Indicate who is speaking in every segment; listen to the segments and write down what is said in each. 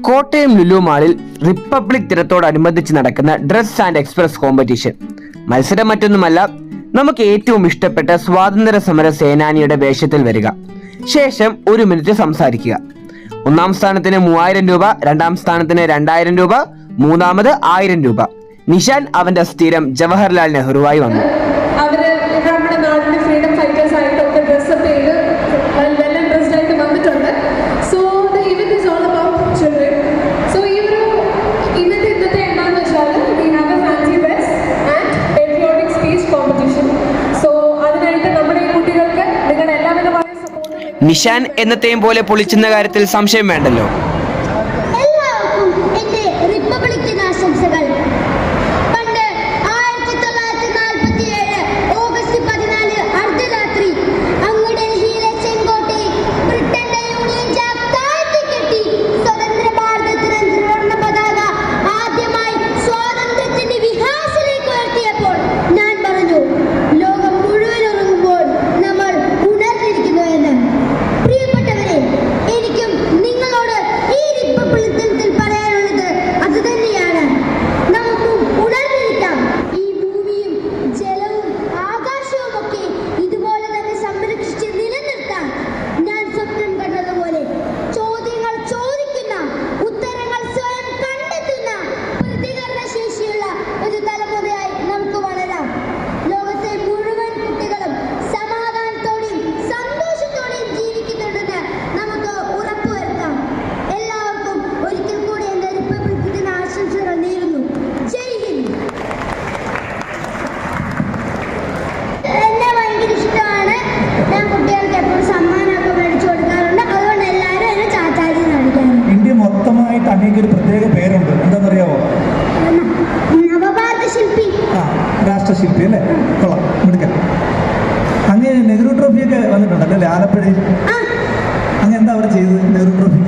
Speaker 1: കോട്ടയം ലുലു മാളിൽ റിപ്പബ്ലിക് ദിനത്തോടനുബന്ധിച്ച് നടക്കുന്ന ഡ്രസ് ആൻഡ് എക്സ്പ്രസ് കോമ്പറ്റീഷൻ. മത്സരം മറ്റൊന്നുമല്ല നമുക്ക് ഏറ്റവും ഇഷ്ടപ്പെട്ട സ്വാതന്ത്ര്യ സമര സേനാനിയുടെ വേഷത്തിൽ വരിക. ശേഷം ഒരു മിനിറ്റ് സംസാരിക്കുക. ഒന്നാം സ്ഥാനത്തിന് മൂവായിരം രൂപ രണ്ടാം സ്ഥാനത്തിന് രണ്ടായിരം രൂപ മൂന്നാമത് ആയിരം രൂപ. നിഷാൻ അവന്റെ സ്ഥിരം ജവഹർലാൽ നെഹ്റുവായി വന്നു. നിഷാൻ എന്നത്തെയും പോലെ പൊളിച്ചെന്ന കാര്യത്തിൽ സംശയം വേണ്ടല്ലോ.
Speaker 2: ട്രോഫിയൊക്കെ വന്നിട്ടുണ്ടല്ലോ ആലപ്പുഴയിൽ അങ്ങ് എന്താ അവിടെ ചെയ്തത്? നെഹ്റു ട്രോഫി.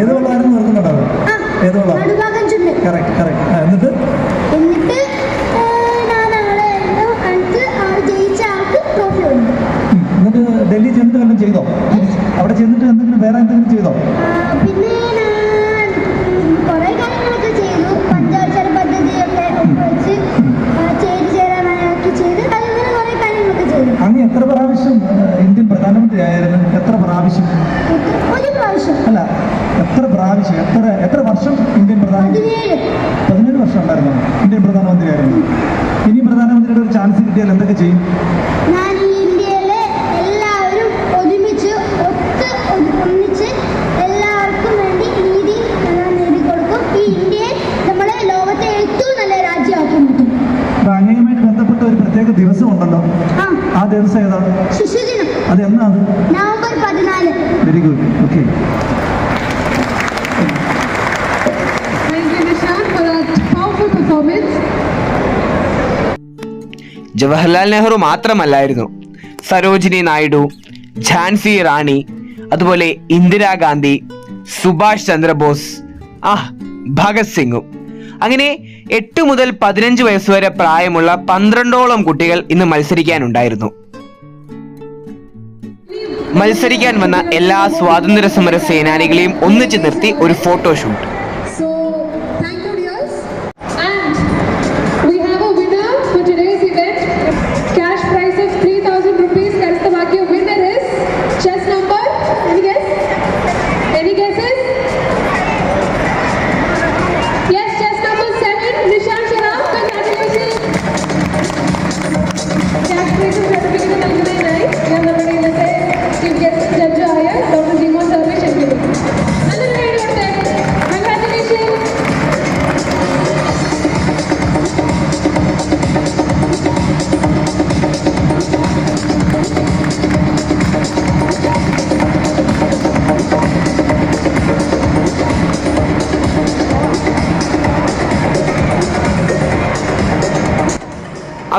Speaker 2: ഏത് വെള്ളമായിരുന്നു ഏത് വെള്ളം കറക്റ്റ് കറക്റ്റ് എന്നിട്ട്?
Speaker 3: എന്നിട്ട്
Speaker 2: ഡൽഹി ചെന്നിട്ട് വല്ലതും ചെയ്തോ? അവിടെ ചെന്നിട്ട് എന്തെങ്കിലും വേറെ എന്തെങ്കിലും ചെയ്തോ? എത്ര പ്രാവശ്യം ഇന്ത്യൻ പ്രധാനമന്ത്രി ആയിരുന്നു എത്ര പ്രാവശ്യം? അല്ല എത്ര പ്രാവശ്യം? എത്ര എത്ര വർഷം ഇന്ത്യൻ പ്രധാനമന്ത്രി
Speaker 3: പതിനേഴ്.
Speaker 2: പതിനേഴ് വർഷം ഉണ്ടായിരുന്നു. ഇന്ത്യൻ പ്രധാനമന്ത്രിയായിരുന്നു. ഇനി പ്രധാനമന്ത്രിയുടെ ഒരു ചാൻസ് കിട്ടിയാൽ എന്തൊക്കെ ചെയ്യും? ദിവസം ഏതാ? അത് എന്നാ
Speaker 3: നവംബർ പതിനാല്.
Speaker 2: Very good okay.
Speaker 1: Jawaharlal Nehru മാത്രമല്ലായിരുന്നു. Sarojini Naidu Jhansi Rani അതുപോലെ ഇന്ദിരാഗാന്ധി സുഭാഷ് ചന്ദ്രബോസ് ആ ഭഗത് സിംഗും. അങ്ങനെ എട്ട് മുതൽ പതിനഞ്ച് വയസ്സുവരെ പ്രായമുള്ള പന്ത്രണ്ടോളം കുട്ടികൾ ഇന്ന് മത്സരിക്കാനുണ്ടായിരുന്നു. മത്സരിക്കാൻ വന്ന എല്ലാ സ്വാതന്ത്ര്യ സമര സേനാനികളെയും ഒന്നിച്ചു നിർത്തി ഒരു ഫോട്ടോഷൂട്ട്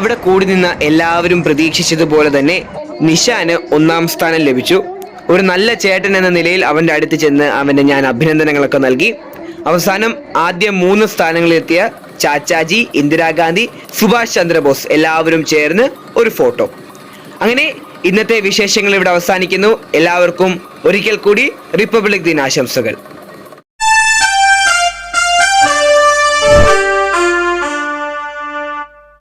Speaker 1: അവിടെ കൂടി നിന്ന എല്ലാവരും പ്രതീക്ഷിച്ചതുപോലെ തന്നെ നിഷാന് ഒന്നാം സ്ഥാനം ലഭിച്ചു. ഒരു നല്ല ചേട്ടൻ എന്ന നിലയിൽ അവന്റെ അടുത്ത് ചെന്ന് അവന്റെ ഞാൻ അഭിനന്ദനങ്ങളൊക്കെ നൽകി. അവസാനം ആദ്യ മൂന്ന് സ്ഥാനങ്ങളിലെത്തിയ ചാച്ചാജി ഇന്ദിരാഗാന്ധി സുഭാഷ് ചന്ദ്രബോസ് എല്ലാവരും ചേർന്ന് ഒരു ഫോട്ടോ. അങ്ങനെ ഇന്നത്തെ വിശേഷങ്ങൾ ഇവിടെ അവസാനിക്കുന്നു. എല്ലാവർക്കും ഒരിക്കൽ കൂടി റിപ്പബ്ലിക് ദിനാശംസകൾ.